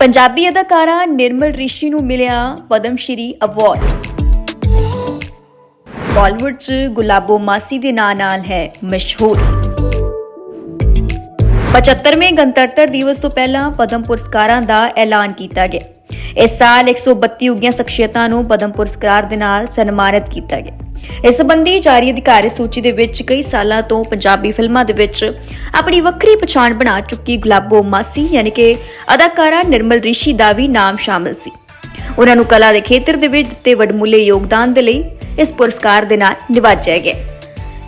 ਪੰਜਾਬੀ ਅਦਾਕਾਰਾ ਨਿਰਮਲ ਰਿਸ਼ੀ ਨੂੰ ਮਿਲਿਆ ਪਦਮ ਸ਼੍ਰੀ ਅਵਾਰਡ ਬਾਲੀਵੁੱਡ 'ਚ ਗੁਲਾਬੋ ਮਾਸੀ ਦੇ ਨਾਂ ਨਾਲ ਹੈ ਮਸ਼ਹੂਰ। 75ਵੇਂ ਗਣਤੰਤਰ ਦਿਵਸ ਤੋਂ ਪਹਿਲਾਂ ਪਦਮ ਪੁਰਸਕਾਰਾਂ ਦਾ ਐਲਾਨ ਕੀਤਾ ਗਿਆ। ਇਸ ਸਾਲ 132 ਉੱਗੀਆਂ ਸ਼ਖਸੀਅਤਾਂ ਨੂੰ ਪਦਮ ਪੁਰਸਕਾਰ ਦੇ ਨਾਲ ਸਨਮਾਨਿਤ ਕੀਤਾ ਗਿਆ। ਇਸ ਸੰਬੰਧੀ ਜਾਰੀ ਅਧਿਕਾਰੀ ਸੂਚੀ ਦੇ ਵਿੱਚ ਕਈ ਸਾਲਾਂ ਤੋਂ ਪੰਜਾਬੀ ਫਿਲਮਾਂ ਦੇ ਵਿੱਚ ਆਪਣੀ ਵੱਖਰੀ ਪਛਾਣ ਬਣਾ ਚੁੱਕੀ ਗੁਲਾਬੋ ਮਾਸੀ, ਯਾਨੀ ਕਿ ਅਦਾਕਾਰਾ ਨਿਰਮਲ ਰਿਸ਼ੀ ਦਾ ਵੀ ਨਾਮ ਸ਼ਾਮਲ ਸੀ। ਉਹਨਾਂ ਨੂੰ ਕਲਾ ਦੇ ਖੇਤਰ ਦੇ ਵਿੱਚ ਦਿੱਤੇ ਵੱਡਮੁੱਲੇ ਯੋਗਦਾਨ ਦੇ ਲਈ ਇਸ ਪੁਰਸਕਾਰ ਦੇ ਨਾਲ ਨਿਵਾਜਿਆ ਗਿਆ।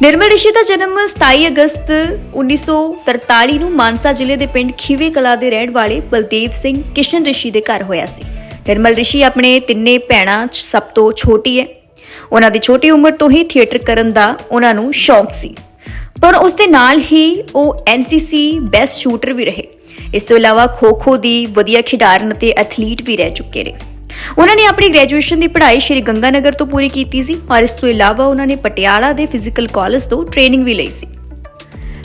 ਨਿਰਮਲ ਰਿਸ਼ੀ ਦਾ ਜਨਮ 27 ਅਗਸਤ 1943 ਨੂੰ ਮਾਨਸਾ ਜ਼ਿਲ੍ਹੇ ਦੇ ਪਿੰਡ ਖੀਵੇ ਕਲਾ ਦੇ ਰਹਿਣ ਵਾਲੇ ਬਲਦੇਵ ਸਿੰਘ ਕਿਸ਼ਨ ਰਿਸ਼ੀ ਦੇ ਘਰ ਹੋਇਆ ਸੀ। ਨਿਰਮਲ ਰਿਸ਼ੀ ਆਪਣੇ ਤਿੰਨੇ ਭੈਣਾਂ 'ਚ ਸਭ ਤੋਂ ਛੋਟੀ ਹੈ। ਉਹਨਾਂ ਦੀ ਛੋਟੀ ਉਮਰ ਤੋਂ ਹੀ ਥੀਏਟਰ ਕਰਨ ਦਾ ਉਹਨਾਂ ਨੂੰ ਸ਼ੌਂਕ ਸੀ। ਪਰ ਉਸ ਦੇ ਨਾਲ ਹੀ ਉਹ ਐਨਸੀਸੀ ਬੈਸਟ ਸ਼ੂਟਰ ਵੀ ਰਹੇ। ਇਸ ਤੋਂ ਇਲਾਵਾ ਖੋ-ਖੋ ਦੀ ਵਧੀਆ ਖਿਡਾਰਨ ਅਤੇ ਐਥਲੀਟ ਵੀ ਰਹਿ ਚੁੱਕੇ ਨੇ। ਉਹਨਾਂ ਨੇ ਆਪਣੀ ਗ੍ਰੈਜੂਏਸ਼ਨ ਦੀ ਪੜ੍ਹਾਈ ਸ਼੍ਰੀ ਗੰਗਾਨਗਰ ਤੋਂ ਪੂਰੀ ਕੀਤੀ ਸੀ ਔਰ ਇਸ ਤੋਂ ਇਲਾਵਾ ਉਹਨਾਂ ਨੇ ਪਟਿਆਲਾ ਦੇ ਫਿਜ਼ੀਕਲ ਕਾਲਜ ਤੋਂ ਟ੍ਰੇਨਿੰਗ ਵੀ ਲਈ ਸੀ।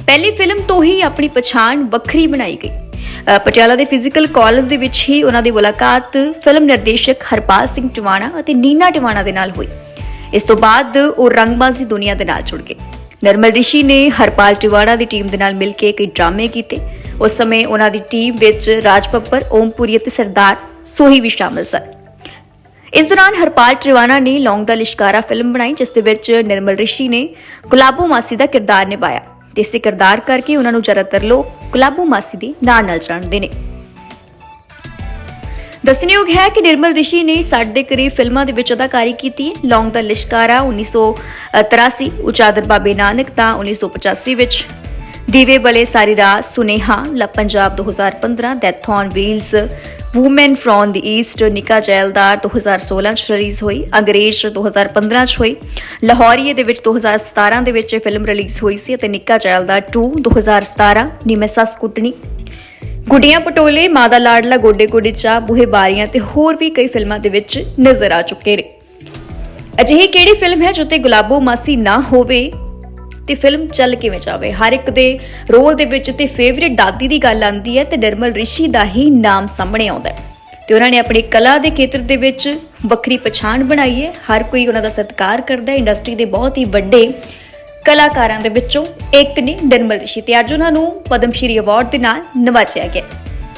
ਪਹਿਲੀ ਫਿਲਮ ਤੋਂ ਹੀ ਆਪਣੀ ਪਛਾਣ ਵੱਖਰੀ ਬਣਾਈ ਗਈ। ਪਟਿਆਲਾ ਦੇ ਫਿਜ਼ੀਕਲ ਕਾਲਜ ਦੇ ਵਿੱਚ ਹੀ ਉਹਨਾਂ ਦੀ ਮੁਲਾਕਾਤ ਫਿਲਮ ਨਿਰਦੇਸ਼ਕ ਹਰਪਾਲ ਸਿੰਘ ਟਿਵਾਣਾ ਅਤੇ ਨੀਨਾ ਟਿਵਾਣਾ ਦੇ ਨਾਲ ਹੋਈ। ਇਸ ਤੋਂ ਬਾਅਦ ਉਹ ਰੰਗਬਾਜ਼ ਦੀ ਦੁਨੀਆ ਦੇ ਨਾਲ ਜੁੜ ਗਏ। ਨਰਮਲ ਰਿਸ਼ੀ ਨੇ ਹਰਪਾਲ ਟਿਵਾਣਾ ਦੀ ਟੀਮ ਦੇ ਨਾਲ ਮਿਲ ਕੇ ਕਈ ਡਰਾਮੇ ਕੀਤੇ। ਉਸ ਸਮੇਂ ਉਹਨਾਂ ਦੀ ਟੀਮ ਵਿੱਚ ਰਾਜ ਬੱਬਰ ਓਮਪੁਰੀ ਅਤੇ ਸਰਦਾਰ ਸੋਹੀ ਵੀ ਸ਼ਾਮਲ ਸਨ। ਇਸ ਦੌਰਾਨ ਹਰਪਾਲ ਟਿਵਾਣਾ ਨੇ ਲੌਂਗ ਦਾ ਲਿਸ਼ਕਾਰਾ ਫਿਲਮ ਬਣਾਈ, ਜਿਸ ਦੇ ਵਿੱਚ ਨਿਰਮਲ ਰਿਸ਼ੀ ਨੇ ਗੁਲਾਬੋ ਮਾਸੀ ਦਾ ਕਿਰਦਾਰ ਨਿਭਾਇਆ। ਤੇ ਇਸੇ ਕਿਰਦਾਰ ਕਰਕੇ ਉਹਨਾਂ ਨੂੰ ਜ਼ਿਆਦਾਤਰ ਲੋਕ ਗੁਲਾਬੋ ਮਾਸੀ ਦੇ ਨਾਂ ਨਾਲ ਜਾਣਦੇ ਨੇ। ਦੱਸਣਯੋਗ ਹੈ ਕਿ ਨਿਰਮਲ ਰਿਸ਼ੀ ਨੇ 60 ਦੇ ਕਰੀਬ ਫਿਲਮਾਂ ਦੇ ਵਿੱਚ ਅਦਾਕਾਰੀ ਕੀਤੀ ਹੈ। ਲੌਂਗ ਦਾ ਲਿਸ਼ਕਾਰਾ 1983 ਉਚਾਦਰ ਬਾਬੇ ਨਾਨਕ ਤਾਂ 1985 ਵਿੱਚ। ਦੀਵੇ ਬਲੇ Saari Raat Suneha, La Punjab 2015 death on wheels woman from the east Nikka Zaildar 2016 ਚ ਰਿਲੀਜ਼ ਹੋਈ, ਅੰਗਰੇਜ਼ 2015 ਚ ਹੋਈ, ਲਾਹੌਰੀਏ ਦੇ ਵਿੱਚ 2017 ਦੇ ਵਿੱਚ ਇਹ ਫਿਲਮ ਰਿਲੀਜ਼ ਹੋਈ ਸੀ ਅਤੇ ਨਿੱਕਾ ਜੈਲਦਾਰ 2 2017 ਨੀ ਮੈਂ ਸੱਸ ਕੁੱਟਣੀ ਗੁੱਡੀਆਂ ਪਟੋਲੇ ਮਾਂ ਲਾਡਲਾ, ਗੋਡੇ ਗੋਡੇ ਚਾ ਬੂਹੇ ਬਾਰੀਆਂ ਤੇ ਹੋਰ ਵੀ ਕਈ ਫਿਲਮਾਂ ਦੇ ਵਿੱਚ ਨਜ਼ਰ ਆ ਚੁੱਕੇ ਨੇ। ਅਜਿਹੀ ਕਿਹੜੀ ਫਿਲਮ ਹੈ ਜੋ ਗੁਲਾਬੋ ਮਾਸੀ ਨਾ ਹੋਵੇ ਤੇ ਫਿਲਮ ਚੱਲ ਕਿਵੇਂ ਜਾਵੇ? ਹਰ ਇੱਕ ਦੇ ਰੋਲ ਦੇ ਵਿੱਚ ਤੇ ਫੇਵਰਿਟ ਦਾਦੀ ਦੀ ਗੱਲ ਆਉਂਦੀ ਹੈ ਤੇ ਨਿਰਮਲ ਰਿਸ਼ੀ ਦਾ ਹੀ ਨਾਮ ਸਾਹਮਣੇ ਆਉਂਦਾ ਹੈ। ਤੇ ਉਹਨਾਂ ਨੇ ਆਪਣੀ ਕਲਾ ਦੇ ਖੇਤਰ ਦੇ ਵਿੱਚ ਵੱਖਰੀ ਪਛਾਣ ਬਣਾਈ ਹੈ। ਹਰ ਕੋਈ ਉਹਨਾਂ ਦਾ ਸਤਿਕਾਰ ਕਰਦਾ ਹੈ। ਇੰਡਸਟਰੀ ਦੇ ਬਹੁਤ ਹੀ ਵੱਡੇ ਕਲਾਕਾਰਾਂ ਦੇ ਵਿੱਚੋਂ ਇੱਕ ਨੇ ਨਿਰਮਲ ਰਿਸ਼ੀ ਤੇ ਅੱਜ ਉਹਨਾਂ ਨੂੰ ਪਦਮ ਸ਼੍ਰੀ ਅਵਾਰਡ ਦੇ ਨਾਲ ਨਵਾਜਿਆ ਗਿਆ।